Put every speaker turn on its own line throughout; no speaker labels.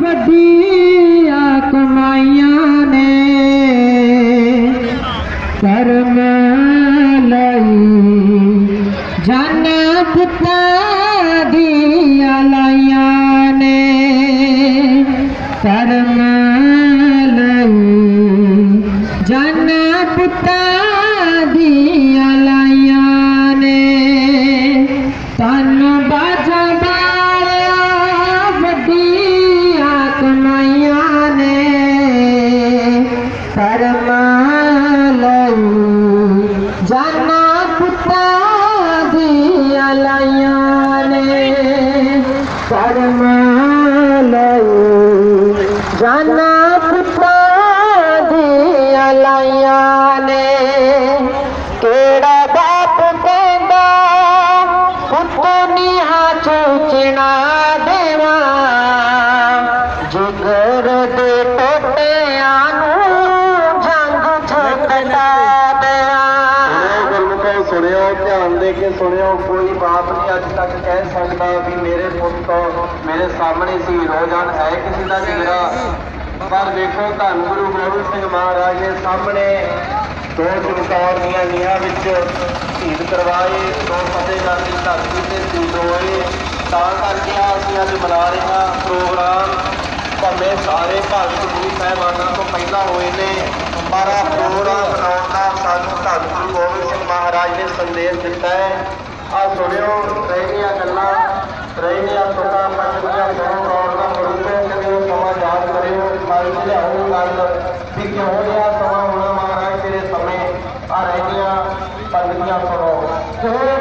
ਵੱਡੀਆਂ ਕਮਾਈਆਂ ਨੇ। ਕਰਮ ਲਈ ਜਨ ਪੁੱਤਾਂ ਲਾਈਆਂ ਨੇ। ਕਰਮ ਲਈ ਜਨ ਪੁੱਤਾਂ ਦੀਆਂ ਲਾਈਆਂ ਨੇ। ਤਨ ਕਰਮ ਲਈ ਜਾਨਾ ਪੁੱਤਾਂ ਦੀਆਂ ਲਾਈਆਂ ਨੇ ਕਰਮ ਲਈ ਜਾਨਾ ਪੁੱਤਾਂ ਦੀਆਂ ਲਾਈਆਂ ਨੇ ਕਿਹੜਾ ਬਾਪ ਕਹਿੰਦਾ ਪੁੱਤ ਨੀਹਾਂ ਚੂਚਣਾ ਦੇਵਾ
ਸੁਣਿਓ, ਧਿਆਨ ਦੇ ਕੇ ਸੁਣਿਓ, ਕੋਈ ਬਾਪ ਨਹੀਂ ਅੱਜ ਤੱਕ ਕਹਿ ਸਕਦਾ ਵੀ ਮੇਰੇ ਪੁੱਤ ਮੇਰੇ ਸਾਹਮਣੇ ਸੀ, ਰੋਜ਼ਾਨ ਹੈ ਕਿਸੇ ਦਾ ਜਿਗਰਾ ਪਰ ਦੇਖੋ ਧੰਨ ਗੁਰੂ ਗੋਬਿੰਦ ਸਿੰਘ ਮਹਾਰਾਜ ਦੇ ਸਾਹਮਣੇ ਦੋ ਚਮਕੌਰ ਦੀਆਂ ਨੀਹਾਂ ਵਿੱਚ ਸ਼ਹੀਦ ਕਰਵਾਏ, ਦੋ ਫਤਿਹਗੜ੍ਹ ਦੀ ਧਰਤੀ ਤੇ ਸ਼ਹੀਦ ਹੋਏ। ਤਾਂ ਕਰਕੇ ਅਸੀਂ ਅੱਜ ਮਨਾ ਰਹੇ ਹਾਂ ਪ੍ਰੋਗਰਾਮ ਭਾਵੇਂ ਸਾਰੇ ਭਗਤ ਗੁਰੂ ਸਾਹਿਬਾਨਾਂ ਤੋਂ ਪਹਿਲਾਂ ਹੋਏ ਨੇ, ਪਰ ਪੂਰਾ ਪ੍ਰੋਗਰਾਮ ਦਾ ਸਾਨੂੰ ਧੰਨ ਗੁਰੂ ਗੋਬਿੰਦ ਸਿੰਘ ਮਹਾਰਾਜ ਨੇ ਸੰਦੇਸ਼ ਦਿੱਤਾ ਹੈ। ਆ ਸੁਣਿਓ, ਰਹਿਣੀਆਂ ਗੱਲਾਂ, ਰਹਿਣੀਆਂ ਤੁਕਾਂ ਪੰਜੀਆਂ ਸੁਣੋ ਕੌਣ ਦਾ ਮਰੂਪੇ ਕਰਿਓ ਸਮਾਂ ਯਾਦ ਕਰਿਓ ਮਨ ਚ ਲਿਆਓ ਗੱਲ ਵੀ ਕਿਉਂ ਲਿਆ ਸਮਾਂ ਹੋਣਾ ਮਹਾਰਾਜ ਤੇਰੇ ਸਮੇਂ? ਆ ਰਹਿਣੀਆਂ ਪੰਜੀਆਂ ਸੁਣੋ।
ਕਿਹੜਾ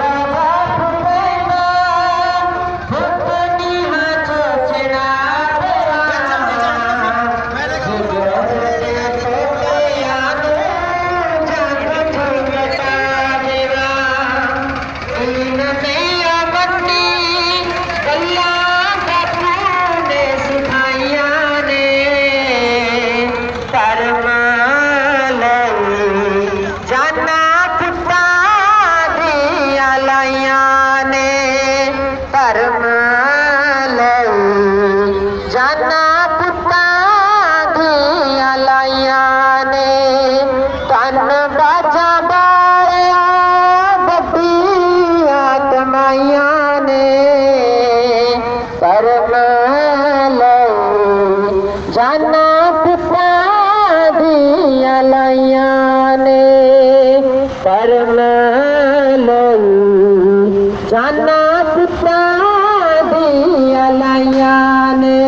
ਨੇ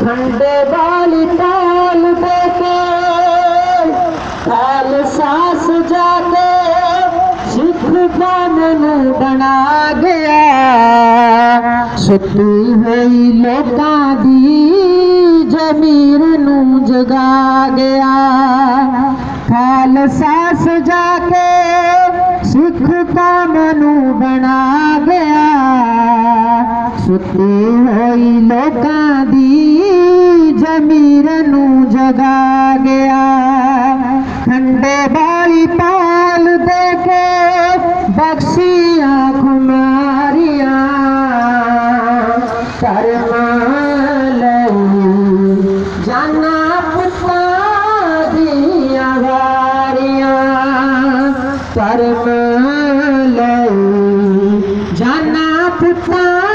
ਖੰਡੇ ਵਾਲੀ ਤਾਲ ਦੇ ਕੇ ਹਾਲ ਸਾਸ ਜਾ ਸਿੱਖ ਕੌਮ ਨੂੰ ਬਣਾ ਗਿਆ। ਸੁੱਤੀ ਹੋਈ ਲੋਕਾਂ ਦੀ ਜ਼ਮੀਰ ਨੂੰ ਜਗਾ ਗਿਆ। ਖਾਲਸਾ ਸਜਾ ਕੇ ਸਿੱਖ ਕੌਮ ਨੂੰ ਬਣਾ ਗਿਆ ਸੁੱਤੀ ਹੋਈ ਲੋਕਾਂ ਦੀ ਜ਼ਮੀਰ ਨੂੰ ਜਗਾ ਗਿਆ। ਖੰਡੇ ਵਾਲੀ ਪਾਲ ਦੇ ਕੇ ਬਖਸ਼ੀਆਂ ਕੁਮਾਰੀਆਂ ਕਰਮਾਂ ਲਈ ਜਾਨਾ ਪੁੱਤਾਂ ਦੀਆਂ ਵਾਰੀਆਂ। ਕਰਮਾਂ ਜਾਨਾ